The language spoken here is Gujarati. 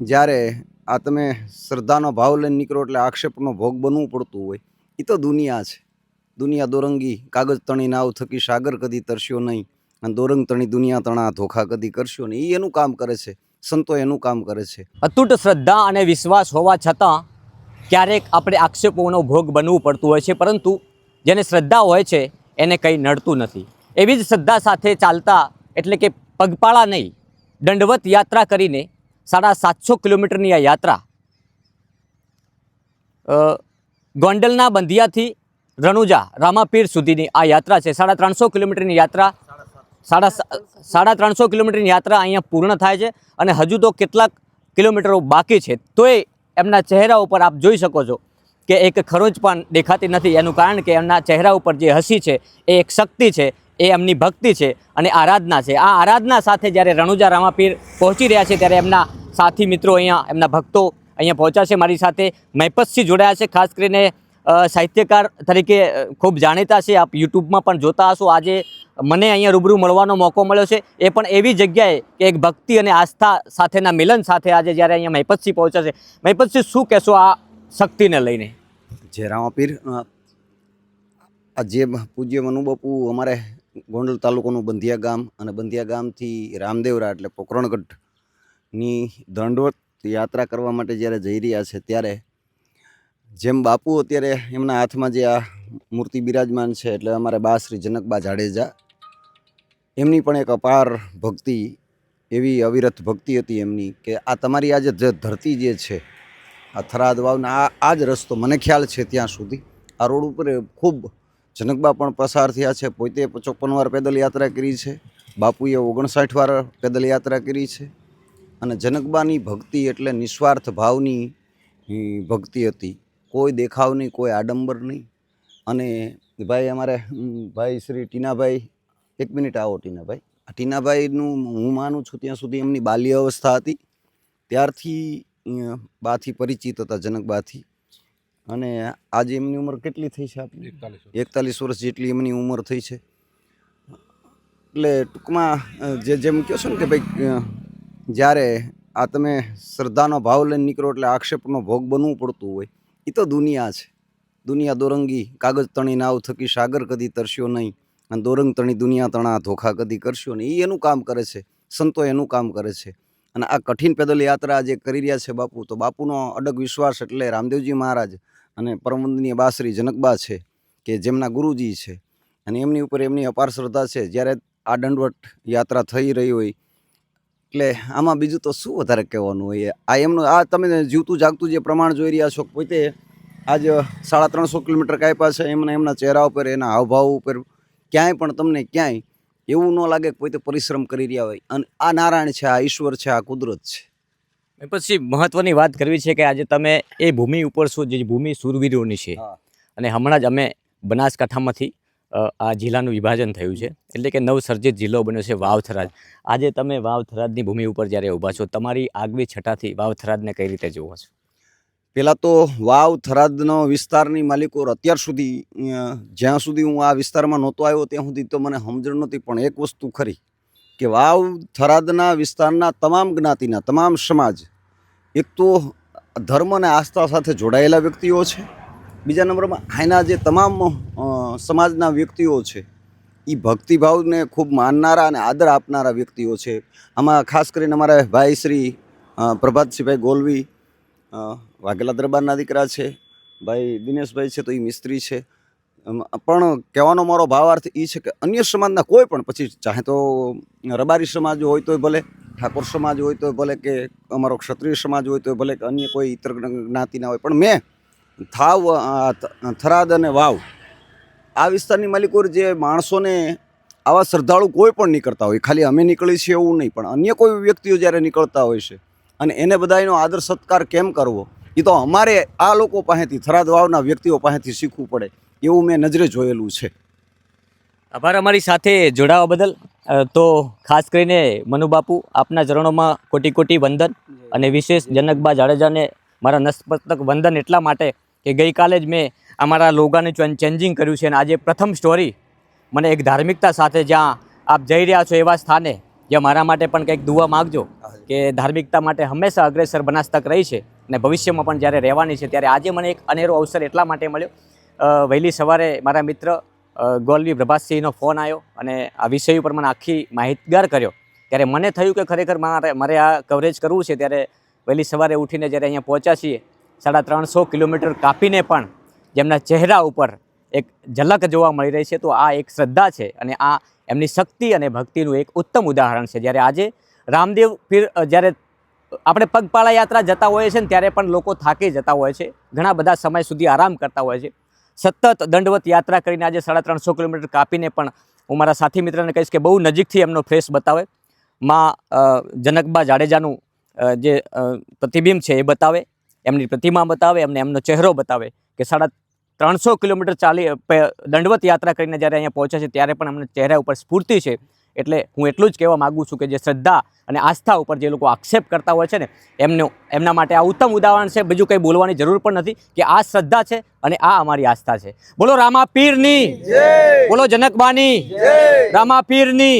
જ્યારે આ તમે શ્રદ્ધાનો ભાવ લઈને નીકળો એટલે આક્ષેપનો ભોગ બનવું પડતું હોય એ તો દુનિયા છે. દુનિયા દોરંગી, કાગજ તણી નાવ થકી સાગર કદી તરસ્યો નહીં અને દોરંગ તણી દુનિયા તણા, ધોખા કદી કરશો નહીં. એ એનું કામ કરે છે, સંતો એનું કામ કરે છે. અતૂટ શ્રદ્ધા અને વિશ્વાસ હોવા છતાં ક્યારેક આપણે આક્ષેપોનો ભોગ બનવું પડતું હોય છે, પરંતુ જેને શ્રદ્ધા હોય છે, એને કંઈ નડતું નથી. એવી જ શ્રદ્ધા સાથે ચાલતા એટલે કે પગપાળા નહીં, દંડવત યાત્રા કરીને સાડા સાતસો કિલોમીટરની આ યાત્રા ગોંડલના બંધિયાથી રણુજા, રામાપીર સુધીની આ યાત્રા છે. સાડા ત્રણસો કિલોમીટરની યાત્રા, સાડા સાડા ત્રણસો કિલોમીટરની યાત્રા અહીંયા પૂર્ણ થાય છે અને હજુ તો કેટલાક કિલોમીટરો બાકી છે. તોય એમના ચહેરા ઉપર આપ જોઈ શકો છો કે એક ખરોજ પણ દેખાતી નથી. એનું કારણ કે એમના ચહેરા ઉપર જે હસી છે એ એક શક્તિ છે. એ એમની ભક્તિ છે અને આરાધના છે. આ આરાધના સાથે જ્યારે રણુજા રામાપીર પહોંચી રહ્યા છે ત્યારે એમના સાથી મિત્રો અહીંયા એમના ભક્તો અહીંયા પહોંચ્યા છે. મારી સાથે મહેપતસિંહ જોડાયા છે. ખાસ કરીને સાહિત્યકાર તરીકે ખૂબ જાણીતા છે. આપ યુટ્યુબમાં પણ જોતા હશો. આજે મને અહીંયા રૂબરૂ મળવાનો મોકો મળ્યો છે. એ પણ એવી જગ્યાએ કે એક ભક્તિ અને આસ્થા સાથેના મિલન સાથે આજે જ્યારે અહીંયા મહેપતસિંહ પહોંચ્યા છે. મહેપતસિંહ, શું કહેશો આ શક્તિને લઈને? જે રામાપીર. જે પૂજ્ય મનુબાપુ અમારે ગોંડલ તાલુકાનું બંધિયા ગામ અને બંધિયા ગામથી રામદેવરા એટલે પોકરણગઢની દંડવત યાત્રા કરવા માટે જ્યારે જઈ રહ્યા છે ત્યારે જેમ બાપુ અત્યારે એમના હાથમાં જે આ મૂર્તિ બિરાજમાન છે એટલે અમારે બા શ્રી જનકબા જાડેજા, એમની પણ એક અપાર ભક્તિ, એવી અવિરત ભક્તિ હતી એમની કે આ તમારી આજે જે ધરતી જે છે, આ થરાદ વાવના આ આ જ રસ્તો મને ખ્યાલ છે ત્યાં સુધી. આ રોડ ઉપર ખૂબ જનકબા પણ પસાર થયા છે. પોતે ચોપન વાર પેદલ યાત્રા કરી છે. બાપુએ ઓગણસાઠ વાર પેદલ યાત્રા કરી છે. અને જનકબાની ભક્તિ એટલે નિસ્વાર્થ ભાવની ભક્તિ હતી. કોઈ દેખાવ નહીં, કોઈ આડંબર નહીં. અને ભાઈ અમારે ભાઈ શ્રી ટીનાભાઈ, એક મિનિટ આવો ટીનાભાઈ. આ ટીનાભાઈનું હું માનું છું ત્યાં સુધી એમની બાલ્ય અવસ્થા હતી. ત્યારથી બાથી પરિચિત હતા જનકબાથી. અને આજે એમની ઉંમર કેટલી થઈ છે આપની? એકતાલીસ વર્ષ. જેટલી એમની ઉંમર થઈ છે. એટલે ટૂંકમાં જે જેમ કહો છો ને કે ભાઈ જ્યારે આ તમે શ્રદ્ધાનો ભાવ લઈને નીકળો એટલે આક્ષેપનો ભોગ બનવું પડતું હોય એ તો દુનિયા છે. દુનિયા દોરંગી કાગજ તણી નાવ થકી સાગર કદી તરસ્યો નહીં અને દોરંગ તણી દુનિયા તણા ધોખા કદી કરશો નહીં. એ એનું કામ કરે છે. સંતો એનું કામ કરે છે. અને આ કઠિન પેદલ યાત્રા જે કરી રહ્યા છે બાપુ તો બાપુનો અડગ વિશ્વાસ એટલે રામદેવજી મહારાજ અને પરમવંદનીય બાશ્રી જનકબા છે, કે જેમના ગુરુજી છે. અને એમની ઉપર એમની અપાર શ્રદ્ધા છે. જ્યારે આ દંડવટ યાત્રા થઈ રહી હોય, એટલે આમાં બીજું તો શું વધારે કહેવાનું હોય આ એમનું, આ તમે જીવતું જાગતું જે પ્રમાણ જોઈ રહ્યા છો, પોતે આજ સાડા ત્રણસો કિલોમીટર કાપ્યા છે, એમના એમના ચહેરા ઉપર, એના હાવભાવ ઉપર, ક્યાંય પણ તમને ક્યાંય એવું ન લાગે કે પોતે પરિશ્રમ કરી રહ્યા હોય. અને આ નારાયણ છે, આ ઈશ્વર છે, આ કુદરત છે. પછી મહત્વની વાત કરવી છે કે આજે તમે એ ભૂમિ ઉપર છો જે ભૂમિ સુરવીરોની છે. અને હમણાં જ અમે બનાસકાંઠામાંથી આ જિલ્લાનું વિભાજન થયું છે. એટલે કે નવસર્જિત જિલ્લો બન્યો છે વાવથરાજ આજે તમે વાવથરાજની ભૂમિ ઉપર જ્યારે ઊભા છો તમારી આગવી છટાથી વાવથરાજને કઈ રીતે જોવો છો? પહેલાં તો વાવ થરાદનો વિસ્તારની માલિકો અત્યાર સુધી જ્યાં સુધી હું આ વિસ્તારમાં નહોતો આવ્યો ત્યાં સુધી તો મને સમજણ નહોતી પણ એક વસ્તુ ખરી. કે વાવ થરાદના વિસ્તારના તમામ જ્ઞાતિના, તમામ સમાજ એક તો ધર્મ અને આસ્થા સાથે જોડાયેલા વ્યક્તિઓ છે. બીજા નંબરમાં આના જે તમામ સમાજના વ્યક્તિઓ છે એ ભક્તિભાવને ખૂબ માનનારા અને આદર આપનારા વ્યક્તિઓ છે. આમાં ખાસ કરીને અમારા ભાઈ શ્રી પ્રભાતસિંહભાઈ ગોલવી વાઘેલા દરબારના દીકરા છે. ભાઈ દિનેશભાઈ છે તો એ મિસ્ત્રી છે. પણ કહેવાનો મારો ભાવાર્થ એ છે કે અન્ય સમાજના કોઈ પણ, પછી ચાહે તો રબારી સમાજ હોય તોય ભલે, ઠાકોર સમાજ હોય તોય ભલે કે અમારો ક્ષત્રિય સમાજ હોય તોય ભલે કે અન્ય કોઈ ઇતર જ્ઞાતિના હોય, પણ મેં થાવ થરાદ અને વાવ, આ વિસ્તારની માલિકો જે માણસોને આવા શ્રદ્ધાળુ કોઈ પણ નીકળતા હોય, ખાલી અમે નીકળી છીએ એવું નહીં, પણ અન્ય કોઈ વ્યક્તિઓ જ્યારે નીકળતા હોય છે, અને એને બધાનો આદર સત્કાર કેમ કરવો એ તો અમારે આ લોકો પાસેથી, થરાદ વાવના વ્યક્તિઓ પાસેથી શીખવું પડે. એવું મેં નજરે જોયેલું છે. આભાર અમારી સાથે જોડાવા બદલ. તો ખાસ કરીને મનુબાપુ આપના ચરણોમાં કોટી કોટી વંદન અને વિશેષ જનકબા જાડેજાને મારા નસ્પતક વંદન એટલા માટે કે ગઈકાલે જ મેં અમારા લોગાને ચેન્જિંગ કર્યું છે અને આજે પ્રથમ સ્ટોરી મને એક ધાર્મિકતા સાથે જ્યાં આપ જઈ રહ્યા છો એવા સ્થાને જે મારા માટે પણ કંઈક દુવા માગજો કે ધાર્મિકતા માટે હંમેશા અગ્રેસર બનાસ તક રહી છે અને ભવિષ્યમાં પણ જ્યારે રહેવાની છે ત્યારે આજે મને એક અનેરો અવસર એટલા માટે મળ્યો વહેલી સવારે મારા મિત્ર ગોલવી પ્રભાતસિંહનો ફોન આવ્યો અને આ વિષય ઉપર મને આખી માહિતગાર કર્યો. ત્યારે મને થયું કે ખરેખર મારે મારે આ કવરેજ કરવું છે. ત્યારે વહેલી સવારે ઉઠીને જ્યારે અહીંયા પહોંચ્યા છીએ, સાડા ત્રણસો કિલોમીટર કાપીને પણ જેમના ચહેરા ઉપર એક ઝલક જોવા મળી રહી છે, તો આ એક શ્રદ્ધા છે અને આ એમની શક્તિ અને ભક્તિનું એક ઉત્તમ ઉદાહરણ છે. જ્યારે આજે રામદેવ પીર જ્યારે આપણે પગપાળા યાત્રા જતા હોઈએ છીએ ને, ત્યારે પણ લોકો થાકી જતા હોય છે. ઘણા બધા સમય સુધી આરામ કરતા હોય છે. સતત દંડવત યાત્રા કરીને આજે સાડા ત્રણસો કિલોમીટર કાપીને પણ હું મારા સાથી મિત્રને કહીશ કે બહુ નજીકથી એમનો ફ્રેશ બતાવે. માં જનકબા જાડેજાનું જે પ્રતિબિંબ છે એ બતાવે, એમની પ્રતિમા બતાવે, એમને એમનો ચહેરો બતાવે કે સાડા ત્રણસો કિલોમીટર ચાલી દંડવત યાત્રા કરીને જ્યારે અહીંયા પહોંચે છે ત્યારે પણ એમના ચહેરા ઉપર સ્ફૂર્તિ છે. એટલે હું એટલું જ કહેવા માગું છું કે જે શ્રદ્ધા અને આસ્થા ઉપર જે લોકો આક્ષેપ કરતા હોય છે ને એમને એમના માટે આ ઉત્તમ ઉદાહરણ છે. બીજું કંઈ બોલવાની જરૂર પણ નથી કે આ શ્રદ્ધા છે અને આ અમારી આસ્થા છે. બોલો રામા પીરની બોલો જનકબાની. રામા પીરની